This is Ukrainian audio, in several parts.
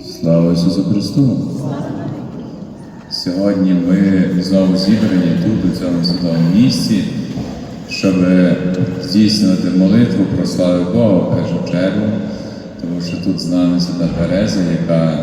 Слава Ісусу Христу! Сьогодні ми знову зібрані тут, у цьому святому місці, щоб здійснювати молитву про славу Бога в першу чергу, тому що тут з нами свята Тереза, яка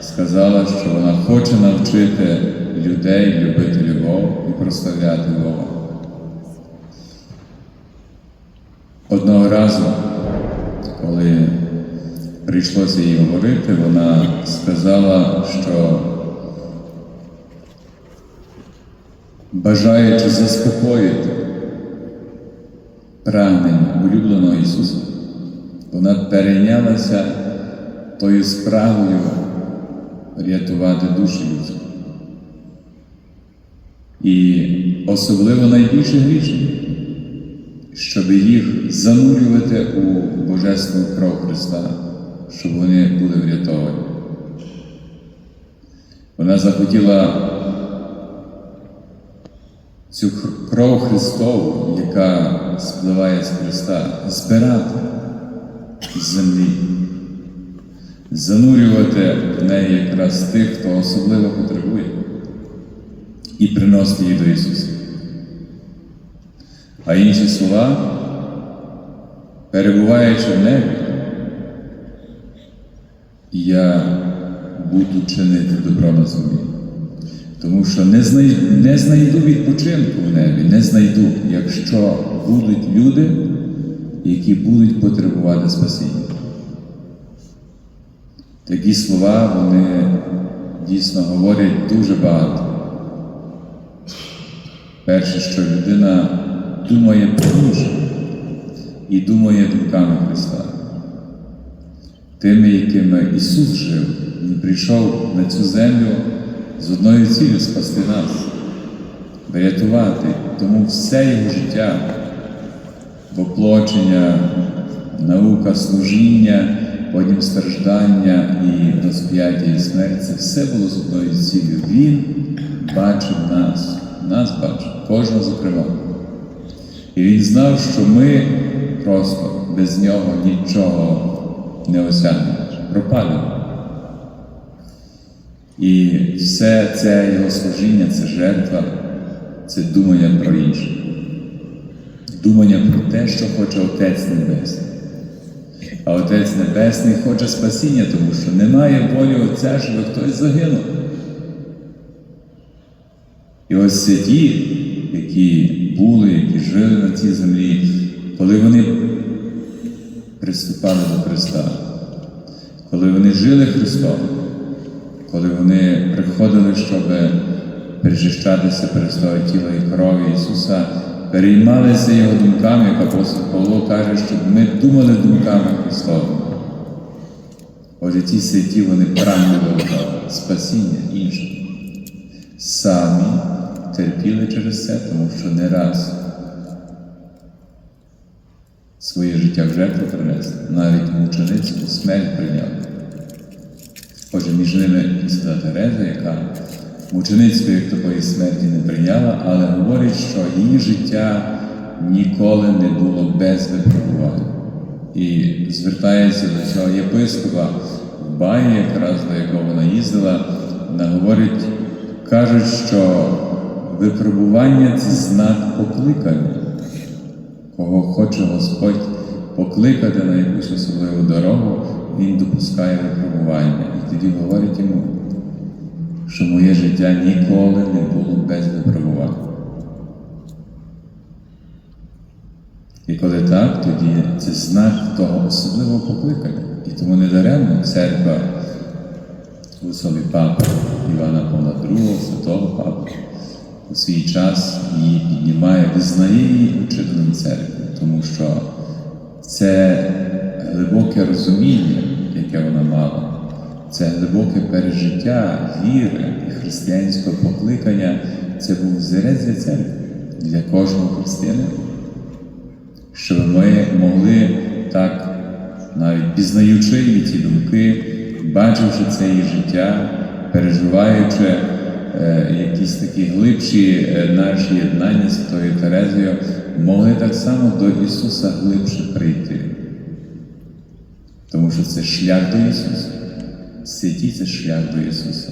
сказала, що вона хоче навчити людей любити любов і прославляти Бога. Одного разу, коли прийшлося їй говорити, вона сказала, що бажаючи заспокоїти прагнення улюбленого Ісуса, вона перейнялася тою справою рятувати душі людські. І особливо найбільше грішні, щоб їх занурювати у Божественну кров Христа, щоб вони були врятовані. Вона захотіла цю кров Христову, яка спливає з Христа, збирати з землі, занурювати в неї якраз тих, хто особливо потребує, і приносити її до Ісуса. А інші слова, перебуваючи в небі, я буду чинити добро на землі. Тому що не знайду, не знайду відпочинку в небі, не знайду, якщо будуть люди, які будуть потребувати спасіння. Такі слова вони дійсно говорять дуже багато. Перше, що людина думає про душу і думає думками Христа. Тими, якими Ісус жив, Він прийшов на цю землю з одною цілею спасти нас, врятувати. Тому все його життя, воплочення, наука, служіння, потім страждання і розп'яття і смерть це все було з одною цілею. Він бачив нас, нас бачив, кожного зокрема. І він знав, що ми просто без нього нічого не осягнемо, пропадемо. І все це його служіння, це жертва, це думання про інше. Думання про те, що хоче Отець Небесний. А Отець Небесний хоче спасіння, тому що немає волі Отця, щоб хтось загинув. І ось святі, які були, які жили на цій землі, коли вони приступали до Христа, коли вони жили Христом, коли вони приходили, щоб перечищатися Христове тіло і крові Ісуса, переймалися Його думками, як апостол Павло каже, щоб ми думали думками Христовими. Отже, ті святі вони прагнули спасіння інших. Самі терпіли через це, тому що не раз своє життя в жертву принесли, навіть мученицьку смерть прийняли. Отже, між ними і Свята Тереза, яка мученицької такої смерті не прийняла, але говорить, що її життя ніколи не було без випробувань. І звертається до цього єпископа в Баї, якраз до якого вона їздила, вона говорить, кажуть, що випробування це знак покликання, кого хоче Господь покликати на якусь особливу дорогу, Він допускає випробування. І тоді говорить йому, що моє життя ніколи не було без випробувань. І коли так, тоді це знак того особливого покликання. І тому недаремно церква у особі папи Івана Павла II, святого папи, у свій час її піднімає, визнає її учителем церкви, тому що це глибоке розуміння, яке вона мала, це глибоке пережиття віри і християнського покликання, це був зірець для церкви, для кожного християнина. Щоб ми могли так, навіть пізнаючи її ці думки, бачивши це її життя, переживаючи якісь такі глибші е, наші єднання з Святою Терезою, могли так само до Ісуса глибше прийти. Тому що це шлях до Ісуса. святі це шлях до Ісуса.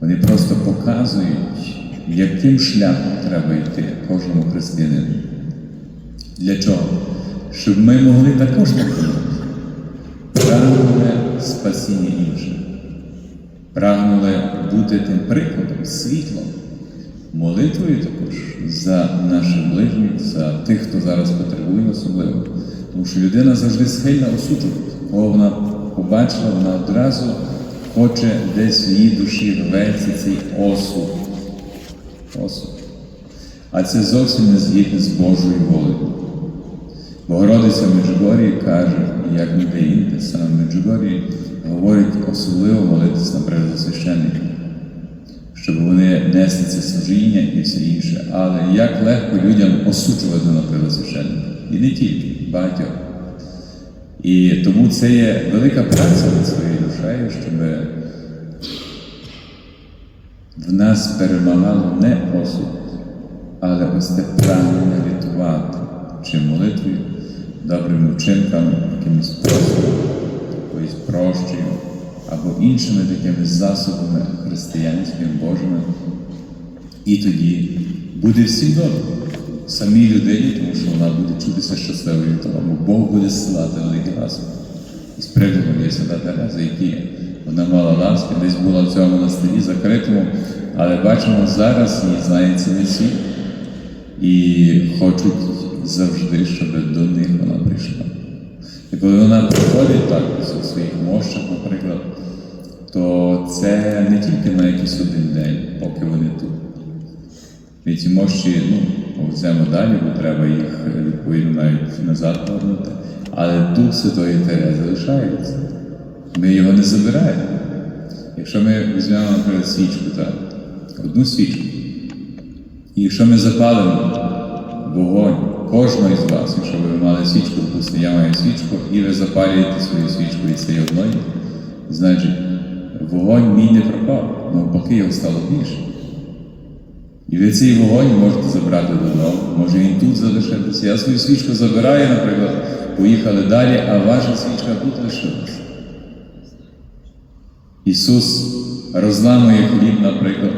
Вони просто показують, яким шляхом треба йти кожному християнину. Для чого? Щоб ми могли також так робити. Прагнули спасіння інших. Прагнули бути тим прикладом, світлом, молитвою також за наших ближніх, за тих, хто зараз потребує особливо. Тому що людина завжди схильна осуджувати. Кого вона побачила, вона одразу хоче десь в її душі рветься цей осуд. Осуд. А це зовсім не згідно з Божою волею. Богородиця в каже, як ніде інде, саме в Меджугорії говорить особливо молитися на священників, щоб вони несли це служіння і все інше. Але як легко людям осуджувати на священника. І не тільки, багатьох. І тому це є велика праця над своєю душею, щоб в нас перемагало не осуд, але ось те прагнення рятувати чи молитвою, добрими вчинками, якимось простором, якоюсь прощею або іншими такими засобами християнськими, Божими. І тоді буде всім добре. Самій людині, тому що вона буде чутися щасливою бо Бог буде зсилати великий ласку. І з прикладом є Тереза, які вона мала ласки, десь була в цьому монастирі закритому, але бачимо, зараз її знає цілий світ і хочуть завжди, щоб до них вона прийшла. І коли вона приходить так у своїх мощах, наприклад, то це не тільки на якийсь один день, поки вони тут. І ці мощі, ну, повземо далі, бо треба їх відповідно навіть назад повернути. Але Дух Святої Терези залишається. Ми його не забираємо. Якщо ми візьмемо, наприклад, свічку, так, одну свічку, і якщо ми запалимо вогонь кожного із вас, якщо ви мали свічку, допустимо, я маю свічку, і ви запалюєте свою свічку від цієї одної, значить, вогонь мій не пропав, навпаки, його стало більше. І ви цей вогонь можете забрати додому, може він тут залишитися. Я свою свічку забираю, наприклад, поїхали далі, а ваша свічка тут лишилася. Ісус розламує хліб, наприклад,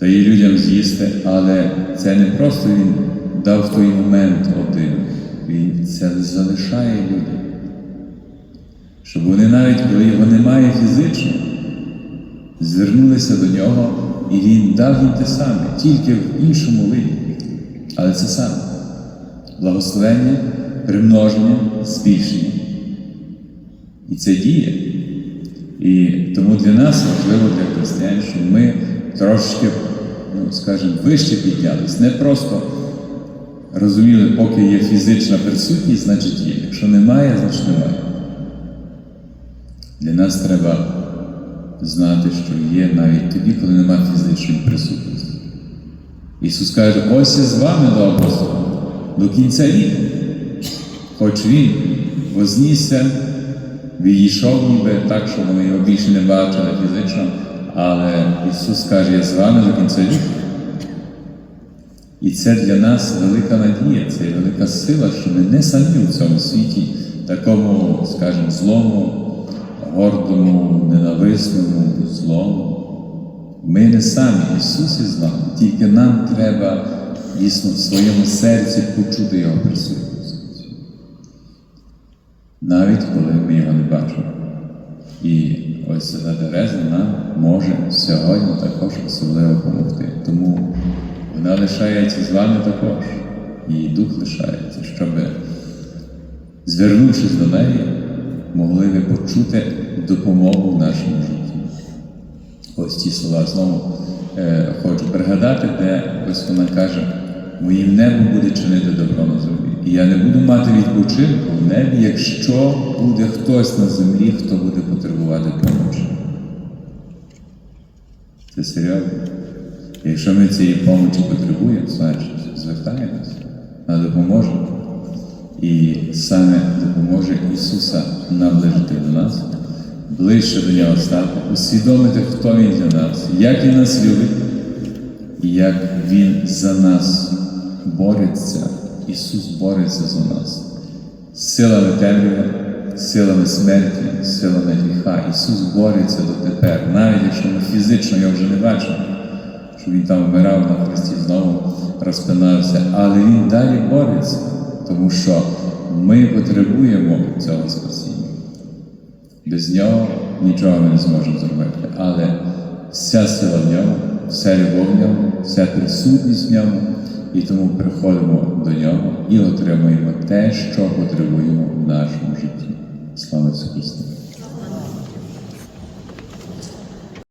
дає людям з'їсти, але це не просто Він дав той момент один, Він це залишає людям. Щоб вони навіть, коли його немає фізично, звернулися до нього, і він дав їм те саме, тільки в іншому виді. Але це саме благословення, примноження, збільшення. І це діє. І тому для нас важливо для християн, щоб ми трошки, ну, скажімо, вище піднялись. Не просто розуміли, поки є фізична присутність, значить є. Якщо немає, значить немає. Для нас треба знати, що є навіть тоді, коли немає фізичної присутності. Ісус каже, ось я з вами до апостола, до кінця віку. Хоч Він вознісся, відійшов ніби так, що вони його більше не бачили фізично, але Ісус каже, я з вами до кінця віку. І це для нас велика надія, це велика сила, що ми не самі у цьому світі, такому, скажімо, злому, гордому, ненависному, злому. Ми не самі, Ісус із нами, тільки нам треба дійсно в своєму серці почути Його присутність. Навіть коли ми його не бачимо. І ось Свята Тереза нам може сьогодні також особливо допомогти. Тому вона лишається з вами також, її дух лишається, щоб, звернувшись до неї, могли ви почути допомогу в нашому житті. Ось ті слова знову е, хочу пригадати, де ось вона каже, моїм небом буде чинити добро на землі. І я не буду мати відпочинку в небі, якщо буде хтось на землі, хто буде потребувати помочі. Це серйозно. Якщо ми цієї помочі потребуємо, значить звертаємося, на допоможе. І саме допоможе Ісуса наближити до нас, ближче до Нього стати, усвідомити, хто Він для нас, як Він нас любить, і як Він за нас бореться. Ісус бореться за нас силами темряви, силами смерті, силами гріха Ісус бореться дотепер, навіть якщо ми фізично його вже не бачимо, Він там вмирав на хресті, знову розпинався, але Він далі бореться, тому що ми потребуємо цього спасіння. Без нього нічого ми не зможемо зробити, але вся сила в ньому, вся любов в ньому, вся присутність в ньому, і тому приходимо до нього і отримуємо те, що потребуємо в нашому житті. Слава Ісусу Христу!